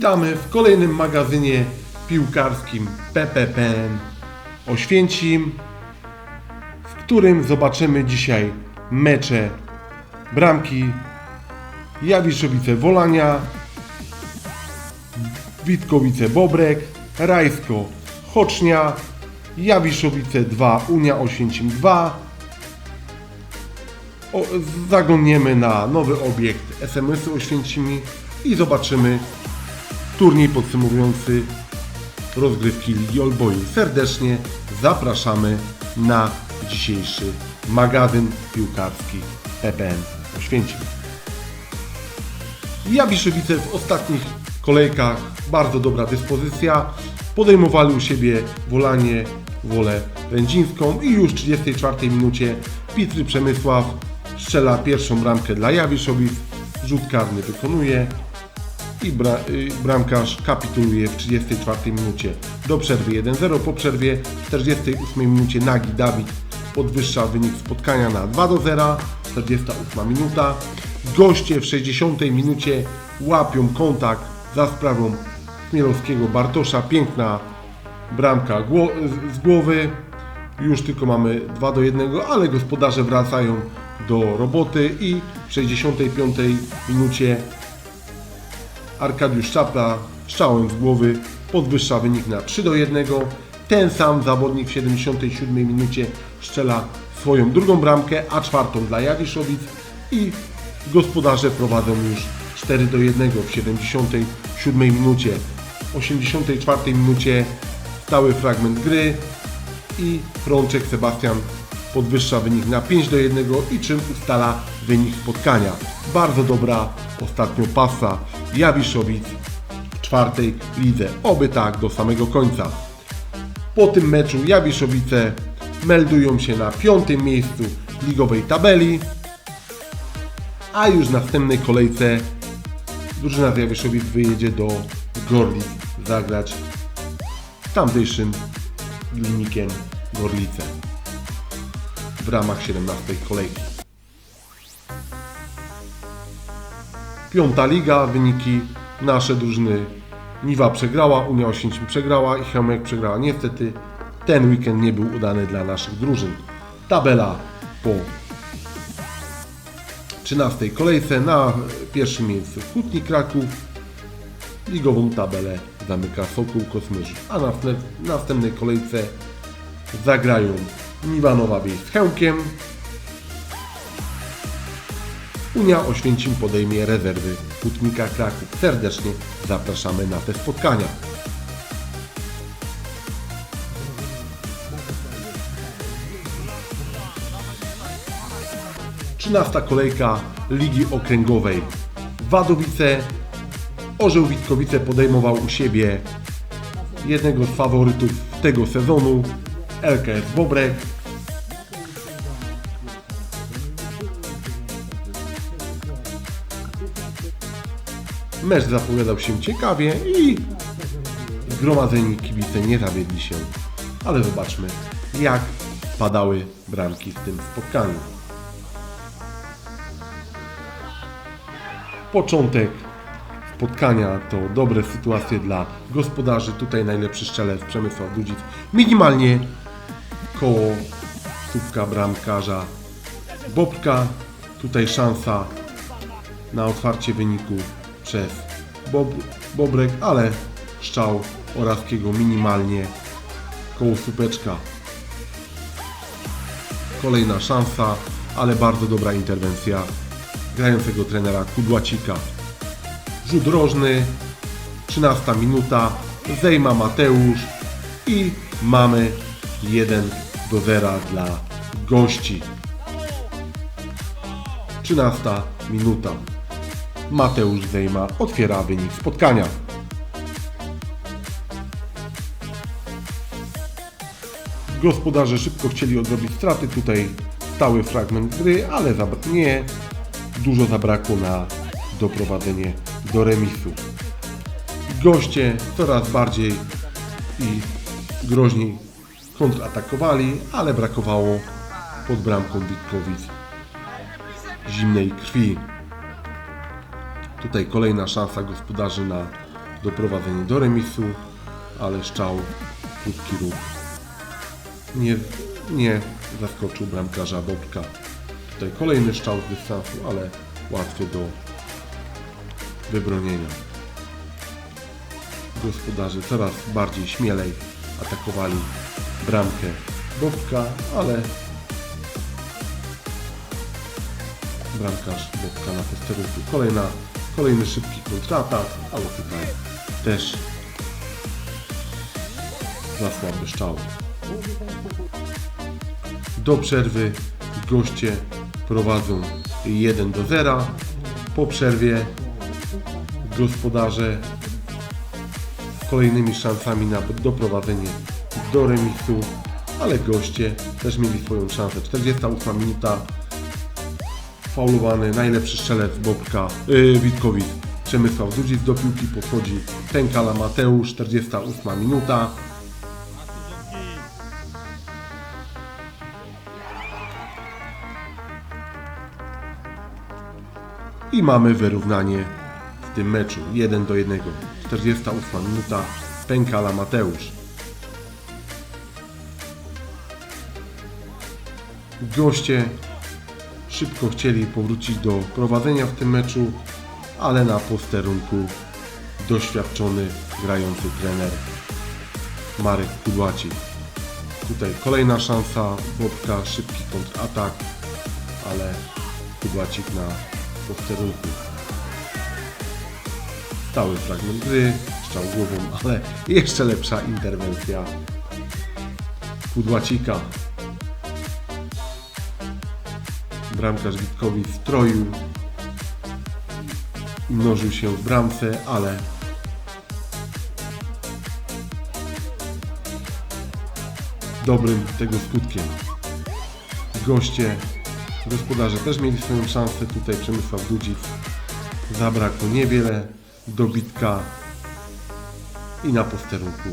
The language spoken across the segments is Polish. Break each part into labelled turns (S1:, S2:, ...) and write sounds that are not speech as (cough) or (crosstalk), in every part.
S1: Witamy w kolejnym magazynie piłkarskim PPPN Oświęcim, w którym zobaczymy dzisiaj mecze bramki Jawiszowice Wolania, Witkowice Bobrek, Rajsko Chocznia, Jawiszowice 2, Unia Oświęcim 2. O, zaglądniemy na nowy obiekt SMS-u Oświęcimi i zobaczymy turniej podsumowujący rozgrywki Ligi Olboju. Serdecznie zapraszamy na dzisiejszy magazyn piłkarski PPN Oświęcim. Jawiszowice w ostatnich kolejkach bardzo dobra dyspozycja. Podejmowali u siebie Wolanie Wolę Rędzińską i już w 34 minucie Pitry Przemysław strzela pierwszą bramkę dla Jawiszowic. Rzut karny wykonuje i bra y, bramkarz kapituluje w 34 minucie do przerwy 1-0. Po przerwie w 48 minucie Nagi Dawid podwyższa wynik spotkania na 2 do 0. 48 minuta. Goście w 60 minucie łapią kontakt za sprawą Chmielowskiego Bartosza. Piękna bramka z głowy. Już tylko mamy 2 do 1, ale gospodarze wracają do roboty i w 65 minucie Arkadiusz Czapla strzałem z głowy podwyższa wynik na 3 do 1. Ten sam zawodnik w 77 minucie strzela swoją drugą bramkę, a czwartą dla Jawiszowic i gospodarze prowadzą już 4 do 1 w 77 minucie. W 84 minucie stały fragment gry i Frączek Sebastian podwyższa wynik na 5 do 1 i czym ustala wynik spotkania. Bardzo dobra ostatnio pasa Jawiszowic w czwartej lidze. Oby tak do samego końca. Po tym meczu Jawiszowice meldują się na piątym miejscu ligowej tabeli, a już w następnej kolejce drużyna z Jawiszowic wyjedzie do Gorlic zagrać tamtejszym Glinikiem Gorlice w ramach 17 kolejki. Piąta liga, wyniki nasze drużyny Niwa przegrała, Unia Oświęcim przegrała i Chełmek przegrała. Niestety ten weekend nie był udany dla naszych drużyn. Tabela po 13 kolejce na pierwszym miejscu Hutnik Kraków. Ligową tabelę zamyka Sokół Kosmyrzów, a na następnej kolejce zagrają Niwanowa Wieś z Chełkiem. Unia Oświęcim podejmie rezerwy Hutnika Kraków. Serdecznie zapraszamy na te spotkania. Trzynasta kolejka Ligi Okręgowej. Wadowice, Orzeł Witkowice podejmował u siebie jednego z faworytów tego sezonu, LKS Bobrek. Mecz zapowiadał się ciekawie i zgromadzeni kibice nie zawiedli się. Ale zobaczmy, jak padały bramki w tym spotkaniu. Początek spotkania to dobre sytuacje dla gospodarzy. Tutaj najlepszy strzelec Przemysław Dudzic. Minimalnie koło słupka bramkarza Bobka. Tutaj szansa na otwarcie wyniku przez Bob, Bobrek, ale strzał Orawskiego minimalnie koło słupeczka. Kolejna szansa, ale bardzo dobra interwencja grającego trenera Kudłacika. Rzut rożny, 13 minuta, zejma Mateusz i mamy 1 do 0 dla gości. 13 minuta. Mateusz Zejma otwiera wynik spotkania. Gospodarze szybko chcieli odrobić straty. Tutaj stały fragment gry, ale nie dużo zabrakło na doprowadzenie do remisu. Goście coraz bardziej i groźniej kontratakowali, ale brakowało pod bramką Witkowic zimnej krwi. Tutaj kolejna szansa gospodarzy na doprowadzenie do remisu, ale szczał, krótki ruch nie, nie zaskoczył bramkarza Bobka. Tutaj kolejny szczał z dystansu, ale łatwy do wybronienia. Gospodarze coraz bardziej śmielej atakowali bramkę Bobka, ale bramkarz Bobka na posterunku. Kolejna, kolejny szybki kontratak, ale tutaj też za słaby. Do przerwy goście prowadzą 1 do 0. Po przerwie gospodarze kolejnymi szansami na doprowadzenie do remisu, ale goście też mieli swoją szansę. 48 minuta faulowany, najlepszy strzelec Bobka, yy, Witkowic, Przemysław Dudzic do piłki podchodzi Pękala Mateusz, 48 minuta. I mamy wyrównanie w tym meczu 1 do 1. 48 minuta Pękala Mateusz. Goście szybko chcieli powrócić do prowadzenia w tym meczu, ale na posterunku doświadczony grający trener Marek Kudłacik. Tutaj kolejna szansa, Bobka, szybki kontratak, ale Kudłacik na posterunku. Stały fragment gry, strzał głową, ale jeszcze lepsza interwencja Kudłacika. Bramkarz Witkowi stroił i mnożył się w bramce, ale dobrym tego skutkiem. Goście, gospodarze też mieli swoją szansę. Tutaj Przemysław Dudzic zabrakło niewiele. Dobitka i na posterunku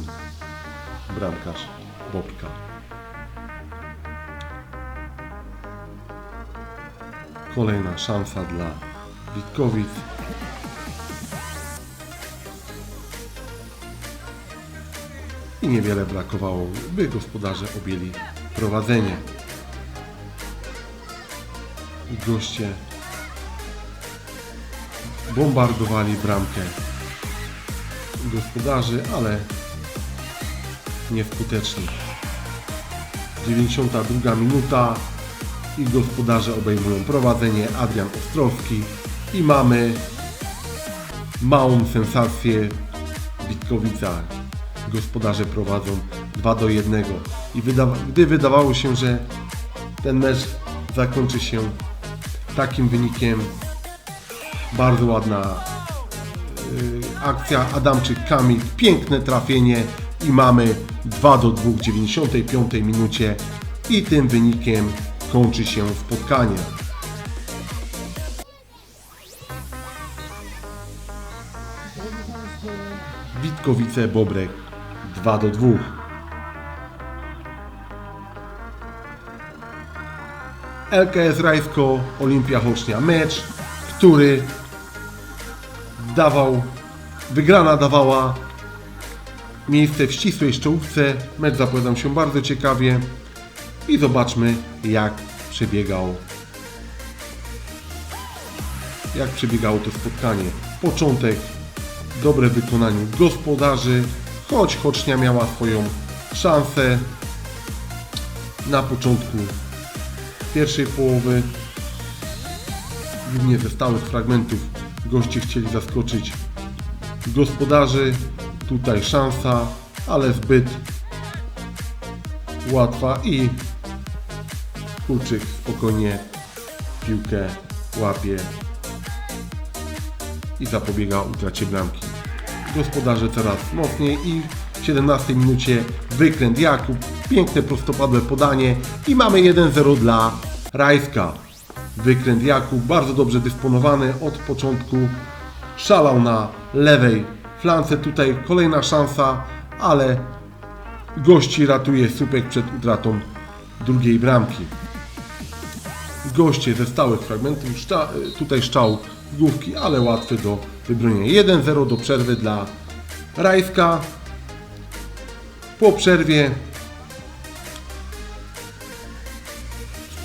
S1: bramkarz Bobka. Kolejna szansa dla Witkowic. I niewiele brakowało, by gospodarze objęli prowadzenie. Goście bombardowali bramkę gospodarzy, ale nieskutecznie. 92 minuta i gospodarze obejmują prowadzenie Adrian Ostrowski i mamy małą sensację w Witkowicach. Gospodarze prowadzą 2 do 1 i wydawa- gdy wydawało się, że ten mecz zakończy się takim wynikiem, bardzo ładna y, akcja Adamczyk Kamil, piękne trafienie i mamy 2 do 2 w 95 minucie i tym wynikiem kończy się spotkanie. Witkowice Bobrek 2 do 2. LKS Rajsko Olimpia Chocznia mecz, który dawał, wygrana dawała miejsce w ścisłej czołówce. Mecz zapowiadał się bardzo ciekawie i zobaczmy jak przebiegał jak przebiegało to spotkanie. Początek, dobre wykonanie gospodarzy, choć Chocznia miała swoją szansę na początku pierwszej połowy. Głównie ze stałych fragmentów goście chcieli zaskoczyć gospodarzy. Tutaj szansa, ale zbyt łatwa i Kulczyk spokojnie piłkę łapie i zapobiega utracie bramki. Gospodarze coraz mocniej i w 17 minucie wykręt Jakub, piękne prostopadłe podanie i mamy 1-0 dla Rajska. Wykręt Jakub, bardzo dobrze dysponowany od początku, szalał na lewej flance, tutaj kolejna szansa, ale gości ratuje Supek przed utratą drugiej bramki goście ze stałych fragmentów, szta, tutaj szczał główki, ale łatwy do wybronienia. 1-0 do przerwy dla Rajska. Po przerwie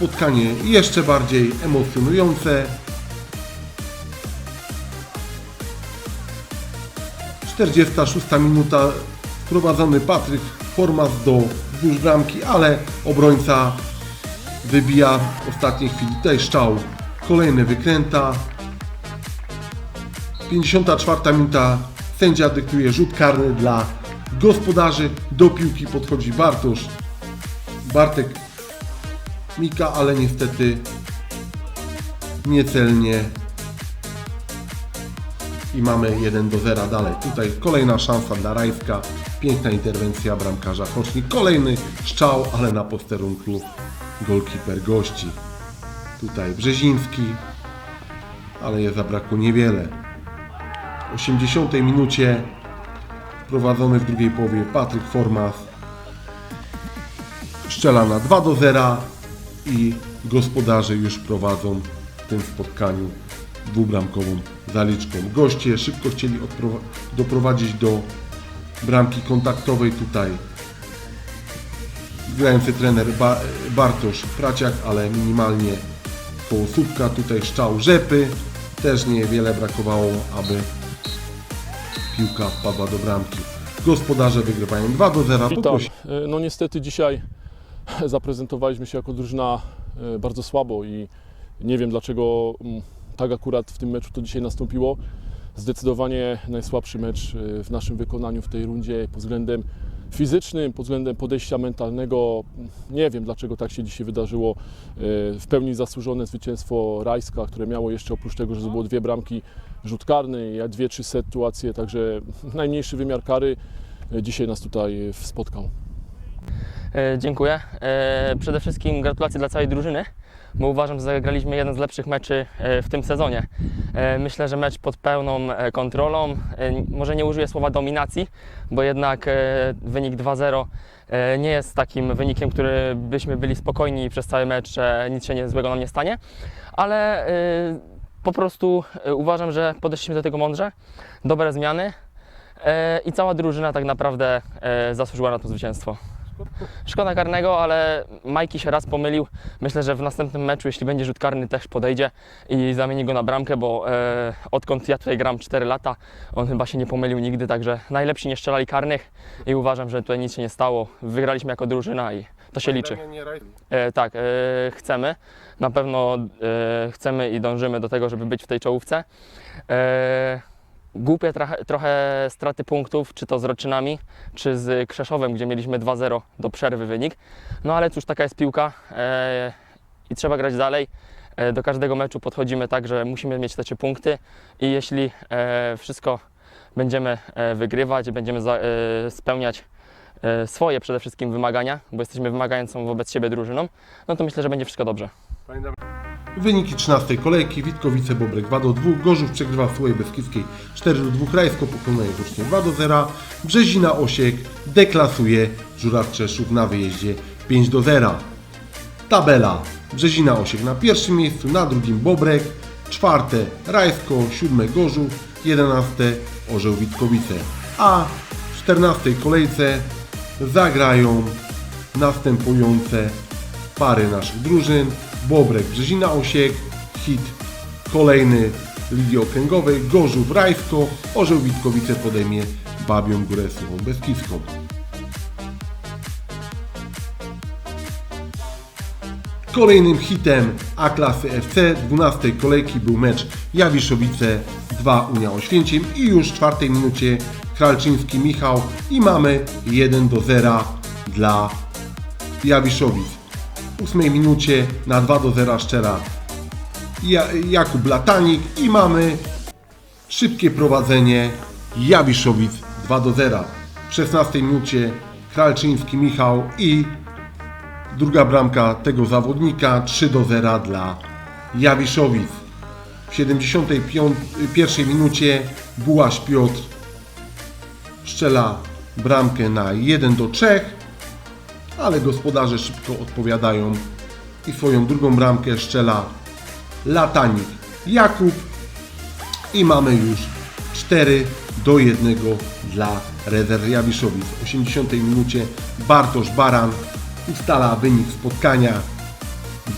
S1: spotkanie jeszcze bardziej emocjonujące. 46 minuta wprowadzony Patryk Formas do wzdłuż bramki, ale obrońca wybija w ostatniej chwili tutaj szczał. Kolejny wykręta. 54 minuta sędzia dyktuje rzut karny dla gospodarzy. Do piłki podchodzi Bartosz. Bartek Mika, ale niestety niecelnie i mamy 1 do 0 dalej. Tutaj kolejna szansa dla Rajska. Piękna interwencja bramkarza Kocznik. Kolejny strzał, ale na posterunku golkiper gości. Tutaj Brzeziński, ale je zabrakło niewiele. W 80 minucie prowadzony w drugiej połowie Patryk Formas strzela na 2 do 0 i gospodarze już prowadzą w tym spotkaniu dwubramkową zaliczką. Goście szybko chcieli doprowadzić do bramki kontaktowej tutaj. Grający trener ba- Bartosz Praciak, ale minimalnie koło słupka. Tutaj szczał rzepy. Też niewiele brakowało, aby piłka wpadła do bramki. Gospodarze wygrywają 2 do 0.
S2: Witam.
S1: Poprosi-
S2: E, No niestety dzisiaj (laughs) zaprezentowaliśmy się jako drużyna e, bardzo słabo i nie wiem dlaczego mm, tak akurat w tym meczu to dzisiaj nastąpiło. Zdecydowanie najsłabszy mecz e, w naszym wykonaniu w tej rundzie pod względem fizycznym, pod względem podejścia mentalnego. Nie wiem dlaczego tak się dzisiaj wydarzyło. E, W pełni zasłużone zwycięstwo Rajska, które miało jeszcze oprócz tego, że było dwie bramki, rzut karny, dwie, trzy sytuacje, także (laughs) najmniejszy wymiar kary dzisiaj nas tutaj spotkał.
S3: E, Dziękuję. E, Przede wszystkim gratulacje dla całej drużyny, bo uważam, że zagraliśmy jeden z lepszych meczy e, w tym sezonie. Myślę, że mecz pod pełną kontrolą. Może nie użyję słowa dominacji, bo jednak wynik 2-0 e, nie jest takim wynikiem, który byśmy byli spokojni przez cały mecz, że nic się nie, złego nam nie stanie, ale po prostu uważam, że podeszliśmy do tego mądrze, dobre zmiany i cała drużyna tak naprawdę zasłużyła na to zwycięstwo. Szkoda karnego, ale Majki się raz pomylił. Myślę, że w następnym meczu, jeśli będzie rzut karny, też podejdzie i zamieni go na bramkę, bo e, odkąd ja tutaj gram 4 lata, on chyba się nie pomylił nigdy, także najlepsi nie strzelali karnych i uważam, że tutaj nic się nie stało. Wygraliśmy jako drużyna i to się liczy. E, tak, e, chcemy. Na pewno e, chcemy i dążymy do tego, żeby być w tej czołówce. E, głupie trochę, straty punktów, czy to z Roczynami, czy z Krzeszowem, gdzie mieliśmy 2-0 do przerwy wynik. No ale cóż, taka jest piłka e, i trzeba grać dalej. E, do każdego meczu podchodzimy tak, że musimy mieć te trzy punkty i jeśli e, wszystko będziemy e, wygrywać, będziemy za, e, spełniać swoje przede wszystkim wymagania, bo jesteśmy wymagającą wobec siebie drużyną, no to myślę, że będzie wszystko dobrze.
S1: Wyniki 13 kolejki. Witkowice Bobrek 2 do 2. Gorzów przegrywa Służej Beskidzkiej 4 do 2. Rajsko pokonuje Włócznie 2 do 0. Brzezina Osiek deklasuje Żuraw Czeszów na wyjeździe 5 do 0. Tabela. Brzezina Osiek na pierwszym miejscu, na drugim Bobrek, czwarte Rajsko, siódme Gorzów, jedenaste Orzeł Witkowice. A w 14 kolejce zagrają następujące pary naszych drużyn. Bobrek Brzezina Osiek, hit kolejny Ligi Okręgowej, Gorzów Rajsko, Orzeł Witkowice podejmie Babią Górę Suchą Beskidzką. Kolejnym hitem A-klasy FC 12 kolejki był mecz Jawiszowice 2 Unia Oświęcim i już w czwartej minucie Kralczyński Michał i mamy 1 do 0 dla Jawiszowic. W 8 minucie na 2 do 0 szczera ja, Jakub Latanik i mamy szybkie prowadzenie Jawiszowic 2 do 0. W 16 minucie Kralczyński Michał i druga bramka tego zawodnika 3 do 0 dla Jawiszowic. W 71 minucie Bułaś Piotr strzela bramkę na 1 do 3, ale gospodarze szybko odpowiadają i swoją drugą bramkę strzela Latanik Jakub i mamy już 4 do 1 dla rezerw Jawiszowic. W 80 minucie Bartosz Baran ustala wynik spotkania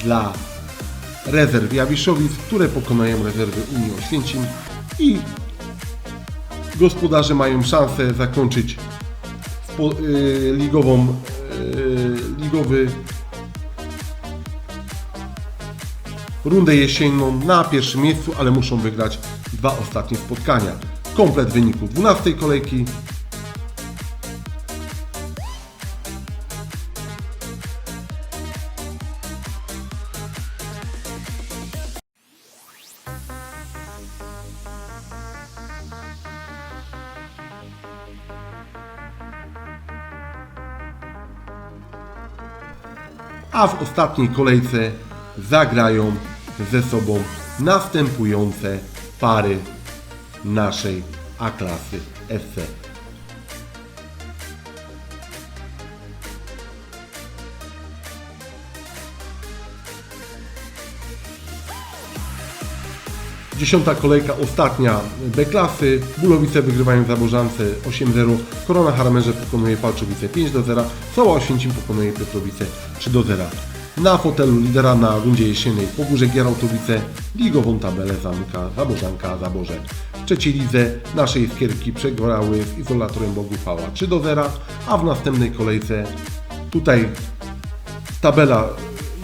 S1: dla rezerw Jawiszowic, które pokonają rezerwy Unii Oświęcim i gospodarze mają szansę zakończyć spo, y, ligową, y, ligowy rundę jesienną na pierwszym miejscu, ale muszą wygrać dwa ostatnie spotkania. Komplet wyniku 12 kolejki. A w ostatniej kolejce zagrają ze sobą następujące pary naszej A-klasy SC. Dziesiąta kolejka, ostatnia B-klasy. Bulowice wygrywają Zabożance 8-0. Korona Harmerze pokonuje Palczowice 5-0. Cała Oświęcim pokonuje Piotrowice 3-0. Na fotelu lidera na rundzie jesiennej Pogórze Gierałtowice ligową tabelę zamyka Zabożanka Zaborze. W trzeciej lidze nasze iskierki przegrały z izolatorem Bogufała 3-0, a w następnej kolejce tutaj tabela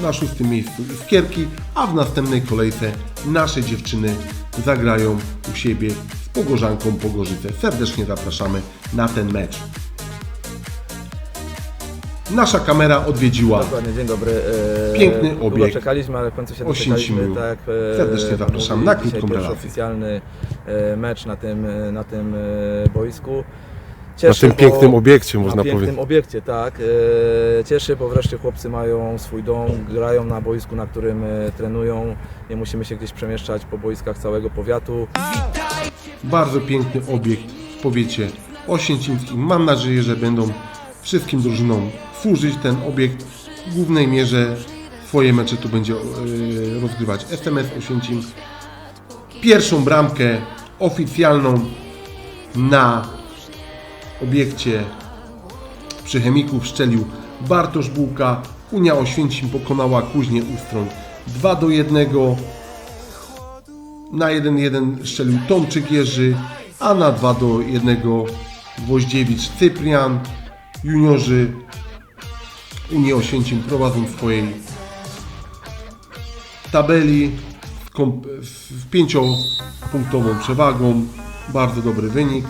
S1: na szóstym miejscu Iskierki, a w następnej kolejce nasze dziewczyny zagrają u siebie z Pogorzanką Pogorzyce. Serdecznie zapraszamy na ten mecz. Nasza kamera odwiedziła
S4: Dokładnie, dzień dobry. E,
S1: Piękny
S4: Długo
S1: obiekt.
S4: czekaliśmy, ale w końcu się
S1: Oświęcimiu.
S4: doczekaliśmy. Tak, e,
S1: Serdecznie zapraszam
S4: mówi,
S1: na
S4: dzisiaj
S1: krótką
S4: pierwszy
S1: relację.
S4: oficjalny e, mecz na tym, e, na tym e, boisku.
S5: Na
S4: Cieszy,
S5: tym
S4: bo-
S5: pięknym obiekcie,
S4: na
S5: można
S4: pięknym
S5: powiedzieć.
S4: obiekcie, tak. E, cieszy, bo wreszcie chłopcy mają swój dom, grają na boisku, na którym e, trenują. Nie musimy się gdzieś przemieszczać po boiskach całego powiatu.
S1: bardzo piękny obiekt w powiecie oświęcimskim. Mam nadzieję, że będą wszystkim drużynom służyć ten obiekt. W głównej mierze swoje mecze tu będzie e, rozgrywać SMS Oświęcim. Pierwszą bramkę oficjalną na obiekcie przy Chemiku wszczelił Bartosz Bułka. Unia Oświęcim pokonała Kuźnię Ustron 2 do 1. Na 1-1 strzelił Tomczyk Jerzy, a na 2 do 1 Gwoździewicz Cyprian. Juniorzy Unii Oświęcim prowadzą w swojej tabeli z pięciopunktową przewagą. Bardzo dobry wynik.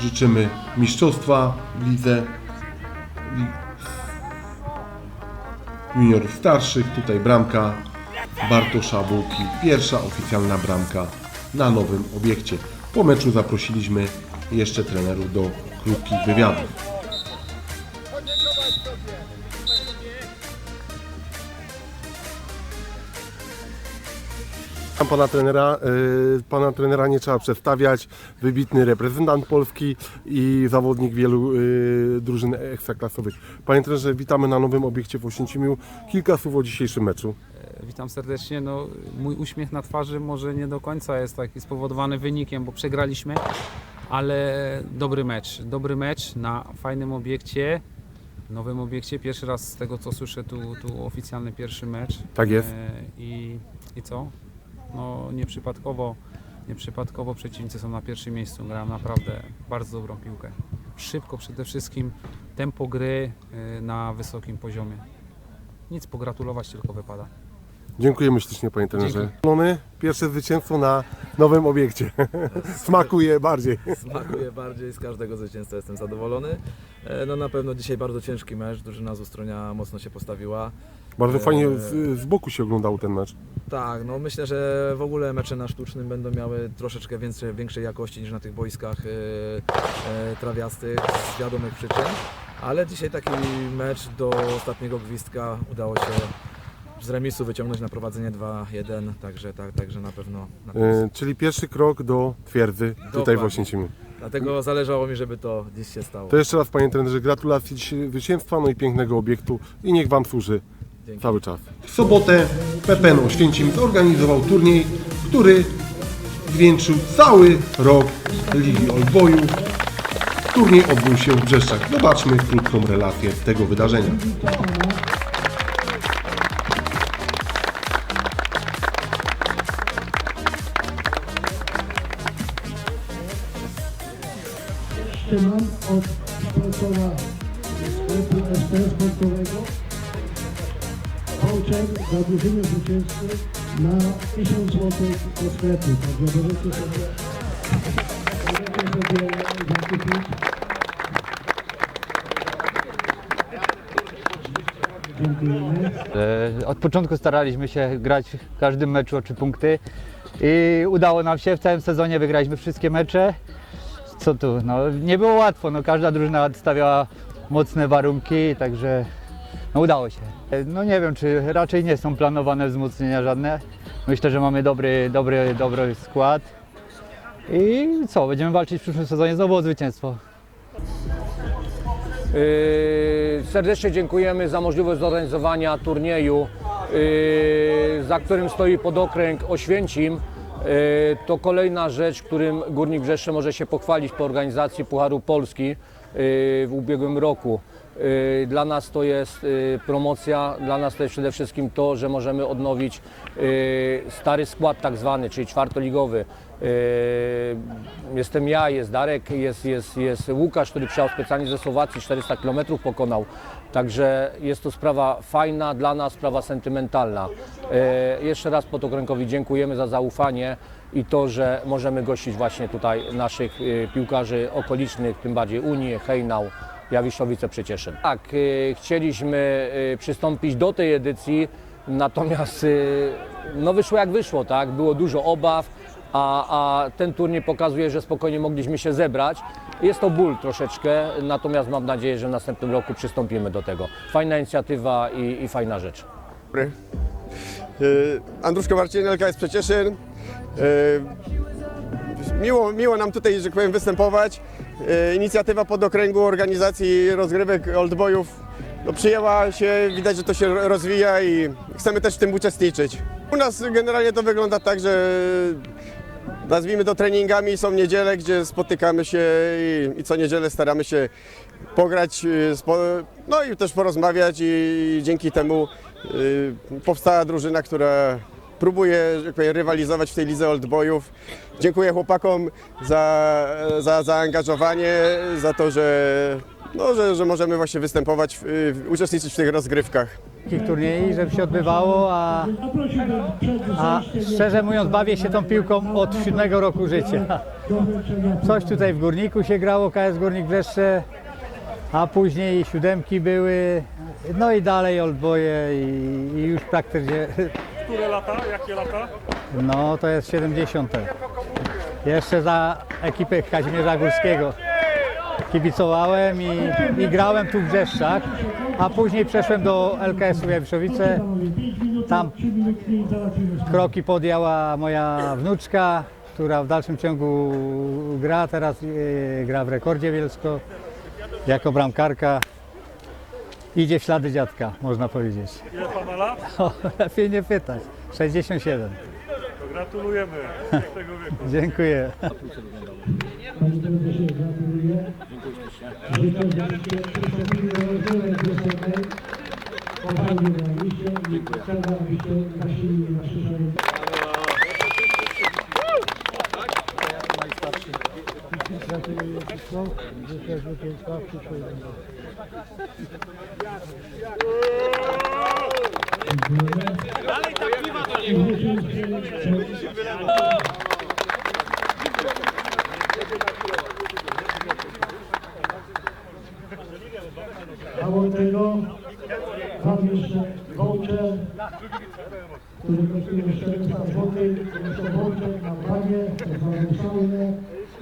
S1: Życzymy mistrzostwa w lidze li- juniorów starszych. Tutaj bramka Bartosza Bułki. Pierwsza oficjalna bramka na nowym obiekcie. Po meczu zaprosiliśmy jeszcze trenerów do krótkich wywiadów.
S5: Tam pana trenera, y, pana trenera nie trzeba przedstawiać. Wybitny reprezentant Polski i zawodnik wielu y, drużyn ekstraklasowych. Panie trenerze, witamy na nowym obiekcie w Oświęcimiu. Kilka słów o dzisiejszym meczu.
S6: Witam serdecznie. No, mój uśmiech na twarzy może nie do końca jest taki spowodowany wynikiem, bo przegraliśmy, ale dobry mecz. Dobry mecz na fajnym obiekcie, nowym obiekcie. Pierwszy raz z tego co słyszę, tu, tu oficjalny pierwszy mecz.
S5: Tak jest.
S6: E, I, I co? No nieprzypadkowo, nieprzypadkowo przeciwnicy są na pierwszym miejscu. Grają naprawdę bardzo dobrą piłkę. Szybko przede wszystkim, tempo gry e, na wysokim poziomie. Nic pogratulować tylko wypada.
S5: Dziękujemy ślicznie panie trenerze. Zielony, Pierwsze zwycięstwo na nowym obiekcie. (laughs) Smakuje bardziej.
S4: Smakuje bardziej, z każdego zwycięstwa jestem zadowolony. E, No na pewno dzisiaj bardzo ciężki mecz, drużyna z Ustronia mocno się postawiła.
S5: Bardzo fajnie z, z boku się oglądał ten mecz.
S4: Tak, no myślę, że w ogóle mecze na sztucznym będą miały troszeczkę więcej, większej jakości niż na tych boiskach e, e, trawiastych z wiadomych przyczyn. Ale dzisiaj taki mecz do ostatniego gwizdka udało się z remisu wyciągnąć na prowadzenie 2-1, także, tak, także na pewno. Na pewno.
S5: Y, czyli pierwszy krok do twierdzy tutaj w
S4: Dokładnie.
S5: Oświęcimiu.
S4: Dlatego zależało mi, żeby to dziś się stało.
S5: To jeszcze raz panie trenerze gratulacje dzisiaj zwycięstwa, no i pięknego obiektu i niech wam służy
S4: Dzięki.
S5: cały czas.
S1: W sobotę PPN Oświęcim zorganizował turniej, który zwieńczył cały rok Ligi Olboju. Turniej odbył się w Brzeszczach. Zobaczmy krótką relację tego wydarzenia.
S7: Zwycięzcy na 1000 zł do sklepu. Także możecie sobie, możecie sobie zakupić. Dziękujemy.
S8: E, Od początku staraliśmy się grać w każdym meczu o trzy punkty i udało nam się. W całym sezonie wygraliśmy wszystkie mecze. Co tu, no nie było łatwo, no każda drużyna stawiała mocne warunki, także no udało się. E, No nie wiem, czy raczej nie są planowane wzmocnienia żadne. Myślę, że mamy dobry, dobry, dobry skład. I co, będziemy walczyć w przyszłym sezonie znowu o zwycięstwo.
S9: Yy, Serdecznie dziękujemy za możliwość zorganizowania turnieju, yy, za którym stoi podokręg Oświęcim. Yy, To kolejna rzecz, którym Górnik Brzeszcze może się pochwalić po organizacji Pucharu Polski yy, w ubiegłym roku. Yy, Dla nas to jest yy, promocja, dla nas to jest przede wszystkim to, że możemy odnowić yy, stary skład tak zwany, czyli czwartoligowy. Jestem ja, jest Darek, jest, jest, jest Łukasz, który przyjechał specjalnie ze Słowacji, 400 km pokonał. Także jest to sprawa fajna dla nas, sprawa sentymentalna. Jeszcze raz Potokrękowi dziękujemy za zaufanie i to, że możemy gościć właśnie tutaj naszych piłkarzy okolicznych, tym bardziej Unii, Hejnał, Jawiszowice Przecieszyn. Tak, e, chcieliśmy e, przystąpić do tej edycji, natomiast e, no wyszło jak wyszło, tak? Było dużo obaw, a, a ten turniej pokazuje, że spokojnie mogliśmy się zebrać. Jest to ból troszeczkę, natomiast mam nadzieję, że w następnym roku przystąpimy do tego. Fajna inicjatywa i, i fajna rzecz.
S10: dobry. Y, Andruszko Marcin, LKS Przecieszyn. Y, Miło, miło nam tutaj, że tak powiem, występować. Y, Inicjatywa podokręgu organizacji rozgrywek oldboyów no, przyjęła się, widać, że to się rozwija i chcemy też w tym uczestniczyć. U nas generalnie to wygląda tak, że nazwijmy to treningami, są niedziele, gdzie spotykamy się i, i co niedzielę staramy się pograć, y, spo, no i też porozmawiać i dzięki temu y, powstała drużyna, która próbuje tak powiem, rywalizować w tej lidze oldboyów. Dziękuję chłopakom za, za zaangażowanie, za to, że, no, że, że możemy właśnie występować, w, uczestniczyć w tych rozgrywkach.
S8: Takich turniej, żeby się odbywało, a A szczerze mówiąc, bawię się tą piłką od siódmego roku życia. Coś tutaj w Górniku się grało, KS Górnik Brzeszcze, a później siódemki były, no i dalej Oldboje i, i już praktycznie,
S11: Które lata? Jakie lata?
S8: no to jest 70. Jeszcze za ekipę Kazimierza Górskiego kibicowałem i, i grałem tu w Brzeszczach, a później przeszłem do LKS-u Jawiszowice. Tam kroki podjęła moja wnuczka, która w dalszym ciągu gra, teraz e, gra w rekordzie Bielsko jako bramkarka. Idzie w ślady dziadka, można powiedzieć.
S11: Ile pana lat? (laughs)
S8: O, lepiej nie pytać. 67.
S11: To gratulujemy tego wieku.
S8: Dziękuję.
S7: Panie prezesie, gratuluję. Życzę, żebyście przystąpili do rozwoju piosennej. Pochwalnie graliście i chcę, abyście zasilili na przyszłym Gratuluję wszystko. Życzę zwycięstwa w przyszłej rundzie. Mało tego, mam jeszcze voucher, który kosztuje 400 zł. Jest to voucher na banie, tak zwane saunę,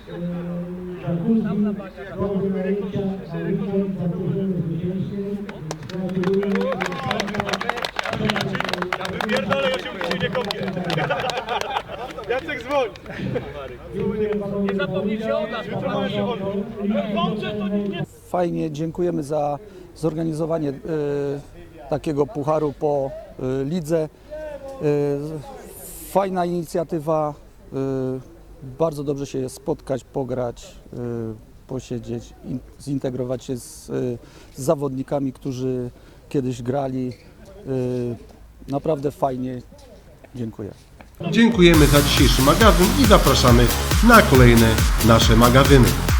S7: yy, jacuzzi, doby najęcia na weekend za drużynę zwycięskiej.
S11: Ja się nie kopię. Jacek dzwoń.
S7: Nie zapomnijcie o nas,
S12: Fajnie, dziękujemy za zorganizowanie e, takiego pucharu po e, lidze. E, fajna inicjatywa. E, Bardzo dobrze się spotkać, pograć, y, posiedzieć, in, zintegrować się z, y, z zawodnikami, którzy kiedyś grali. Y, Naprawdę fajnie. Dziękuję.
S1: Dziękujemy za dzisiejszy magazyn i zapraszamy na kolejne nasze magazyny.